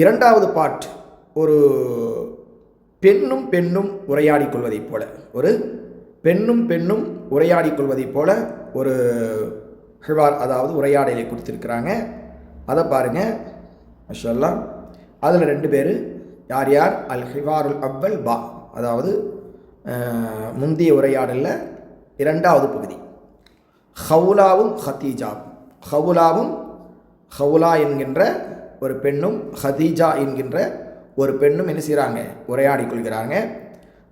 இரண்டாவது பாட் ஒரு பெண்ணும் பெண்ணும் உரையாடிக் கொள்வதைப் போல ஒரு பெண்ணும் பெண்ணும் உரையாடிக் கொள்வதைப் போல ஒரு ஹிவார் அதாவது உரையாடலை கொடுத்துருக்குறாங்க. அதை பாருங்கள் மஷல்லா அதில் ரெண்டு பேர் யார் யார்? அல் ஹிவாருல் அவ்வல் பா அதாவது முந்திய முந்தைய உரையாடலில் இரண்டாவது பகுதி. ஹவுலாவும் ஹத்தீஜாவும். ஹவுலாவும் ஹவுலா என்கின்ற ஒரு பெண்ணும் ஹதீஜா என்கின்ற ஒரு பெண்ணும் என்ன செய்கிறாங்க உரையாடி கொள்கிறாங்க.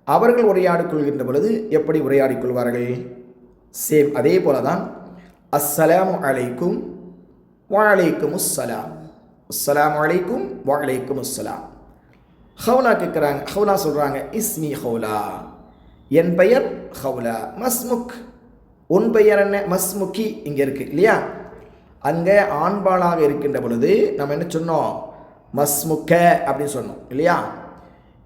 அவர்கள் உரையாடி கொள்கின்ற பொழுது எப்படி உரையாடி கொள்வார்கள்? சேம் அதே போல தான் அஸ்ஸலாம் அலைக்கும் வலைக்கும் அஸ்ஸலாம் அலைக்கும் வாழைக்கும் அஸ்ஸலாம் ஹவுலா கேட்குறாங்க ஹவுலா சொல்கிறாங்க இஸ்மி ஹவுலா. என் பெயர் ஹவுலா. மஸ்முக். உன் பெயர் என்ன? மஸ்முக்கி. இங்கே இருக்குது இல்லையா? அங்கே ஆண்பாளாக இருக்கின்ற பொழுது நம்ம என்ன சொன்னோம்? மஸ்முக்க அப்படின்னு சொன்னோம். இல்லையா?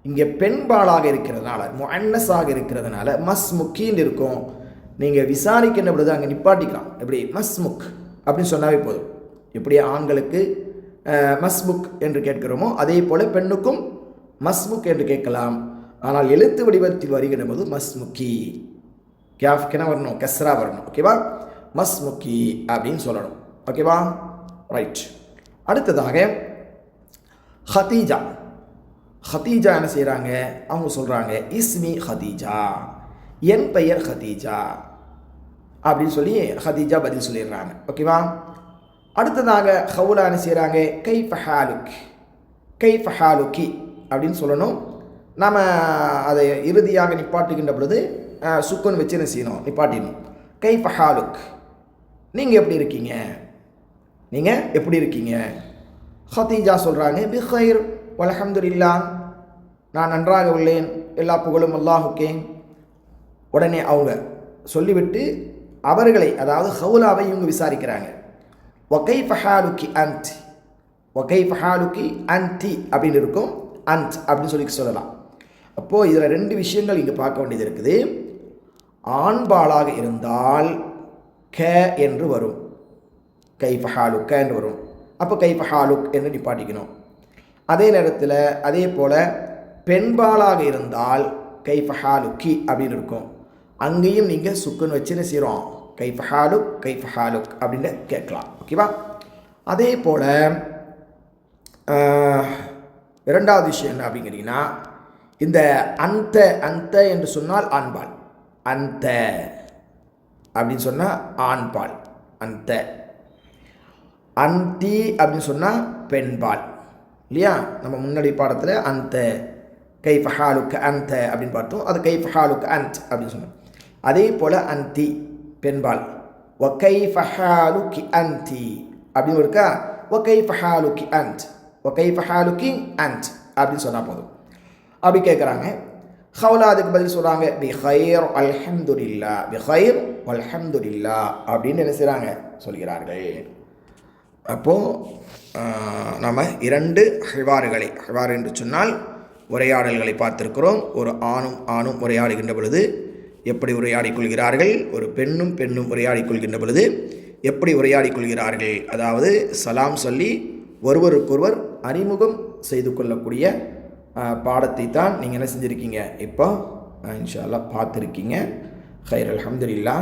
இங்கே பெண்பாளாக இருக்கிறதுனால மொன்னஸாக இருக்கிறதுனால மஸ்முக்கின்னு இருக்கும். நீங்கள் விசாரிக்கின்ற பொழுது அங்கே நிப்பாட்டிக்கலாம். எப்படி? மஸ்முக் அப்படின்னு சொன்னாவே போதும். எப்படி ஆண்களுக்கு மஸ்முக் என்று கேட்கிறோமோ அதே போல் பெண்ணுக்கும் மஸ்முக் என்று கேட்கலாம். ஆனால் எழுத்து வடிவத்தில் வருகின்ற போது மஸ்முக்கி. கேஃப்கென வரணும் கெஸ்ரா வரணும். ஓகேவா? மஸ்முக்கி அப்படின்னு சொல்லணும். ஓகேவா ரைட் அடுத்ததாக ஹதீஜா ஹதீஜா என்ன செய்கிறாங்க அவங்க சொல்கிறாங்க இஸ்மி ஹதீஜா என் பெயர் ஹதீஜா அப்படின்னு சொல்லி ஹதீஜா பதில் சொல்லிடுறாங்க. ஓகேவா அடுத்ததாக ஹவுலா என்ன செய்கிறாங்க கை ஃபஹாலுக் கை ஃபஹாலுக்கி அப்படின்னு சொல்லணும். நாம் அதை இறுதியாக நிப்பாட்டுகின்ற பொழுது சுக்குன்னு வச்சு என்ன செய்யணும்? நிப்பாட்டிடணும். கை ஃபஹாலுக் நீங்கள் எப்படி இருக்கீங்க? நீங்கள் எப்படி இருக்கீங்க? ஹதீஜா சொல்கிறாங்க பிஹைர் வலஹம்துலில்லா நான் நன்றாக உள்ளேன் எல்லா புகழும் அல்லாஹுக்கே. உடனே அவங்க சொல்லிவிட்டு அவர்களை அதாவது ஹவுலாவை இவங்க விசாரிக்கிறாங்க. ஒகை ஃபஹாலுக்கி அந்த் ஒகை ஃபஹாலுக்கி அந்தி அப்படின்னு இருக்கும். அந்த் அப்படின்னு சொல்லி சொல்லலாம். அப்போது இதில் ரெண்டு விஷயங்கள் இங்கே பார்க்க வேண்டியது இருக்குது. ஆண்பாலாக இருந்தால் க என்று வரும். கைஃப ஹாலுக்க வரும். அப்போ கைஃப ஹாலுக் என்று நிப்பாட்டிக்கணும். அதே நேரத்தில் அதே போல் பெண்பாலாக இருந்தால் கைஃப ஹாலுக்கி அப்படின்னு இருக்கும். அங்கேயும் நீங்கள் சுக்குன்னு வச்சுன்னு செய்கிறோம் கைஃப ஹாலுக் கைஃப ஹாலுக் அப்படின்னு கேட்கலாம். ஓகேவா? அதே போல் இரண்டாவது விஷயம் என்ன அப்படிங்கிறீங்கன்னா இந்த அந்த அந்த என்று சொன்னால் ஆண்பால். அந்த அப்படின்னு சொன்னால் ஆண்பால். அந்த. அந்தி அப்படின்னு சொன்னால் பெண்பால். இல்லையா? நம்ம முன்னாடி பாடத்தில் அந்த கை ஃபஹாலுக்கு அந்த அப்படின்னு பார்த்தோம். அது கை ஃபஹாலுக்கு அந்த் அப்படின்னு சொன்னோம். அதே போல் அந்தி பெண்பால். ஒ கை ஃபஹாலுக்கி அந்தி அப்படின்னு இருக்கா? ஒ கை ஃபஹாலுக்கி அந்த். ஒ கை ஃபஹாலுக்கி அந்த் அப்படின்னு சொன்னால் போதும். அப்படி கேட்குறாங்க ஹவுலா அதுக்கு பதில் சொல்கிறாங்க பி ஹயர் அல்ஹம்துல்லா பி ஹயர் அல்ஹம்துல்லா அப்படின்னு என்ன செய்கிறாங்க சொல்கிறார்கள். அப்போது நம்ம இரண்டு ஹிவாறுகளை ஹிவார் என்று சொன்னால் உரையாடல்களை பார்த்திருக்கிறோம். ஒரு ஆணும் ஆணும் உரையாடுகின்ற பொழுது எப்படி உரையாடிக் கொள்கிறார்கள்? ஒரு பெண்ணும் பெண்ணும் உரையாடிக் கொள்கின்ற பொழுது எப்படி உரையாடிக் கொள்கிறார்கள்? அதாவது சலாம் சொல்லி ஒருவருக்கொருவர் அறிமுகம் செய்து கொள்ளக்கூடிய பாடத்தை தான் நீங்கள் என்ன செஞ்சுருக்கீங்க? இப்போ இன்ஷால்லாம் இன்ஷா பார்த்துருக்கீங்க. ஹைர் அலமதுல்லா